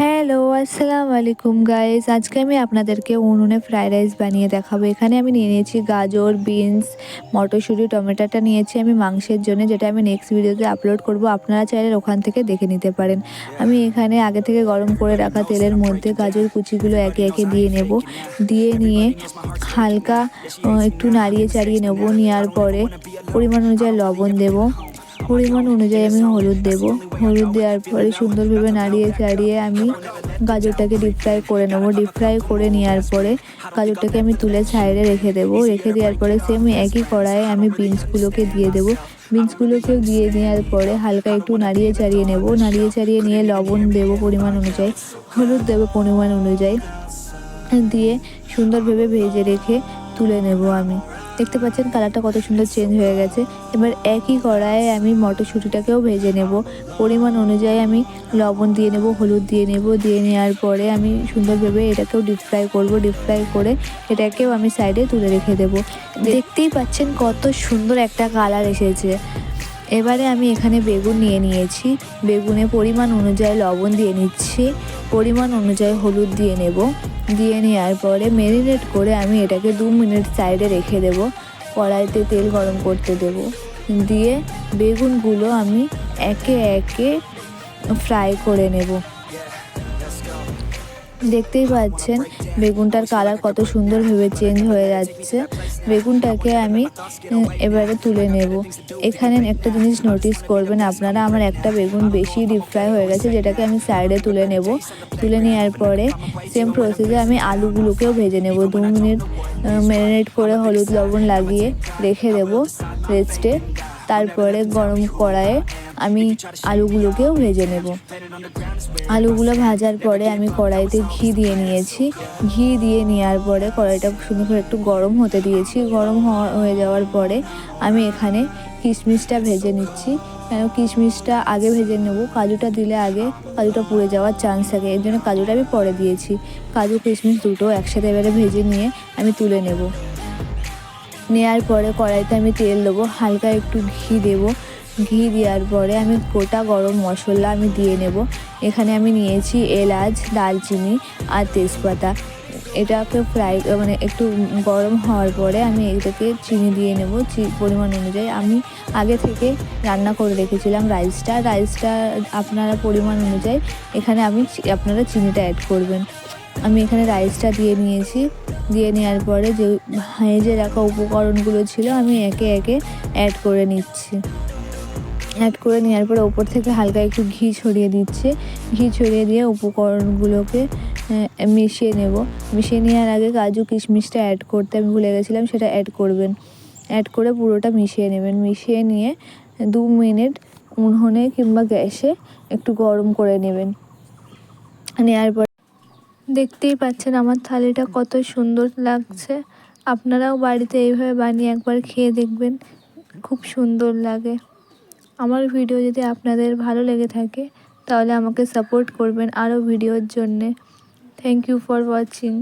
Hello, আসসালামু আলাইকুম guys আজকে আমি আপনাদেরকে উনুনে ফ্রাইড রাইস বানিয়ে দেখাবো। এখানে আমি নিয়ে নিয়েছি গাজর বিনস মটরশুঁটি, টমেটোটা নিয়েছি আমি মাংসের জন্য, যেটা আমি নেক্সট ভিডিওতে আপলোড করব। আপনারা চাইলে ওখান থেকে দেখে নিতে পারেন। আমি এখানে আগে থেকে গরম করে রাখা তেলের মধ্যে গাজর কুচিগুলো একে একে দিয়ে নেব। দিয়ে নিয়ে হালকা একটু নাড়িয়ে চাড়িয়ে নেব। নেওয়ার পরে পরিমাণ অনুযায়ী লবণ দেবো। পরিমাণ অনুযায়ী আমি হলুদ দেব। হলুদ দেওয়ার পরে সুন্দরভাবে নাড়িয়ে চাড়িয়ে আমি গাজরটাকে ডিপ ফ্রাই করে নেব। ডিপ ফ্রাই করে নেওয়ার পরে গাজরটাকে আমি তুলে সাইডে রেখে দেবো। রেখে দেওয়ার পরে সেম একই কড়াইয়ে আমি বিনসগুলোকে দিয়ে দেবো। বিনসগুলোকেও দিয়ে নেওয়ার পরে হালকা একটু নাড়িয়ে চাড়িয়ে নেব। নাড়িয়ে চাড়িয়ে নিয়ে লবণ দেবো পরিমাণ অনুযায়ী, হলুদ দেবো পরিমাণ অনুযায়ী। দিয়ে সুন্দরভাবে ভেজে রেখে তুলে নেব আমি। দেখতে পাচ্ছেন কালারটা কত সুন্দর চেঞ্জ হয়ে গেছে। এবার একই কড়াইয়ে আমি মটরশুঁটিটাকেও ভেজে নেব। পরিমাণ অনুযায়ী আমি লবণ দিয়ে নেব, হলুদ দিয়ে নেব। দিয়ে নেওয়ার পরে আমি সুন্দরভাবে এটাকেও ডিপ ফ্রাই করব। ডিপ ফ্রাই করে এটাকেও আমি সাইডে তুলে রেখে দেব। দেখতেই পাচ্ছেন কত সুন্দর একটা কালার এসেছে। এবারে আমি এখানে বেগুন নিয়ে নিয়েছি। বেগুনে পরিমাণ অনুযায়ী লবণ দিয়ে নিচ্ছি। পরিমাণ অনুযায়ী হলুদ দিয়ে নেব। দিয়ে নেওয়ার পরে ম্যারিনেট করে আমি এটাকে দু মিনিট সাইডে রেখে দেব। কড়াইতে তেল গরম করতে দেব। দিয়ে বেগুনগুলো আমি একে একে ফ্রাই করে নেব। দেখতেই পাচ্ছেন, বেগুনটার কালার কত সুন্দরভাবে চেঞ্জ হয়ে যাচ্ছে। বেগুনটাকে আমি এবারে তুলে নেব। এখানে একটা জিনিস নোটিস করবেন, আপনারা আমার একটা বেগুন বেশি ডিপ ফ্রাই হয়ে গেছে, যেটাকে আমি সাইডে তুলে নেব। তুলে নেওয়ার পরে সেম প্রসেসে আমি আলুগুলোকেও ভেজে নেব। দু মিনিট ম্যারিনেট করে হলুদ লবণ লাগিয়ে রেখে দেব রেস্টে তারপরে গরম কড়াইয়ে আমি আলুগুলোকেও ভেজে নেব। আলুগুলো ভাজার পরে আমি কড়াইতে ঘি দিয়ে নিয়েছি। ঘি দিয়ে নেওয়ার পরে কড়াইটা সুন্দর করে একটু গরম হতে দিয়েছি। গরম হয়ে যাওয়ার পরে আমি এখানে কিশমিশটা ভেজে নিচ্ছি। কেন কিশমিশটা আগে ভেজে নেব, কাজুটা দিলে আগে কাজুটা পুড়ে যাওয়ার চান্স থাকে। এর জন্য কাজুটা আমি পরে দিয়েছি। কাজু, কিশমিশ দুটো একসাথে এবারে ভেজে নিয়ে আমি তুলে নেব। নেওয়ার পরে কড়াইতে আমি তেল দেবো, হালকা একটু ঘি দেবো। ঘি দেওয়ার পরে আমি গোটা গরম মশলা আমি দিয়ে নেব। এখানে আমি নিয়েছি এলাচ, দারচিনি আর তেজপাতা। এটাকে ফ্রাই মানে একটু গরম হওয়ার পরে আমি এটাকে চিনি দিয়ে নেব। পরিমাণ অনুযায়ী। আমি আগে থেকে রান্না করে রেখেছিলাম রাইসটা। রাইসটা আপনারা পরিমাণ অনুযায়ী এখানে আমি আপনারা চিনিটা অ্যাড করবেন। আমি এখানে রাইসটা দিয়ে নিয়েছি। দিয়ে নেওয়ার পরে যে ভেজে রাখা উপকরণগুলো ছিল আমি একে একে অ্যাড করে নিচ্ছি। অ্যাড করে নেওয়ার পরে ওপর থেকে হালকা একটু ঘি ছড়িয়ে দিচ্ছে। ঘি ছড়িয়ে দিয়ে উপকরণগুলোকে মিশিয়ে নেব। মিশিয়ে নেওয়ার আগে কাজু কিশমিশটা অ্যাড করতে আমি ভুলে গেছিলাম, সেটা অ্যাড করবেন। অ্যাড করে পুরোটা মিশিয়ে নেবেন। মিশিয়ে নিয়ে দু মিনিট উনুনে কিংবা গ্যাসে একটু গরম করে নেবেন। নেওয়ার পর দেখতেই পাচ্ছেন আমার থালিটা কত সুন্দর লাগছে। আপনারাও বাড়িতে এইভাবে বানিয়ে একবার খেয়ে দেখবেন। খুব সুন্দর লাগে। আমার ভিডিও যদি আপনাদের ভালো লেগে থাকে, তাহলে আমাকে সাপোর্ট করবেন আরও ভিডিওর জন্যে। Thank you for watching